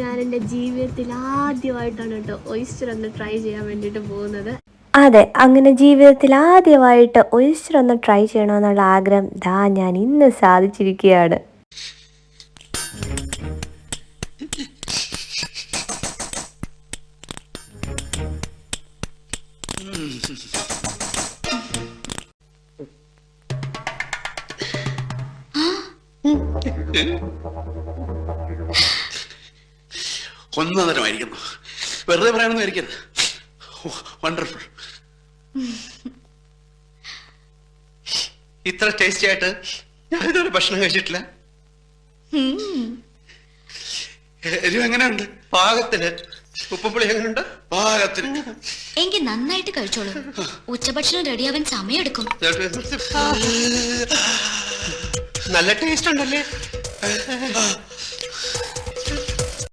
ഞാൻ എന്റെ ജീവിതത്തിൽ ആദ്യമായിട്ടാണ് കേട്ടോ ഒയിസ്റ്റർ ഒന്ന് ട്രൈ ചെയ്യാൻ വേണ്ടിട്ട് പോകുന്നത്. അതെ അങ്ങനെ ജീവിതത്തിൽ ആദ്യമായിട്ട് ഒയിസ്റ്റർ ഒന്ന് ട്രൈ ചെയ്യണമെന്നുള്ള ആഗ്രഹം ദാ ഞാൻ ഇന്ന് സാധിച്ചിരിക്കുകയാണ്. ഒന്നതരമായിരിക്കുന്നു വെറുതെ പറയാനൊന്നും ആയിരിക്കരുത്. വണ്ടർഫുൾ ഇത്ര ടേസ്റ്റി ആയിട്ട് ഞാൻ ഇതുവരെ ഭക്ഷണം കഴിച്ചിട്ടില്ല. എരിവ് എങ്ങനെയുണ്ട്? പാകത്തിന് ഉപ്പുപുളി എങ്ങനെയുണ്ട്? പാകത്തിന്. എങ്കിൽ നന്നായിട്ട് കഴിച്ചോളൂ. ഉച്ചഭക്ഷണം റെഡിയാവാൻ സമയമെടുക്കും. നല്ല ടേസ്റ്റ് ഉണ്ടല്ലേ?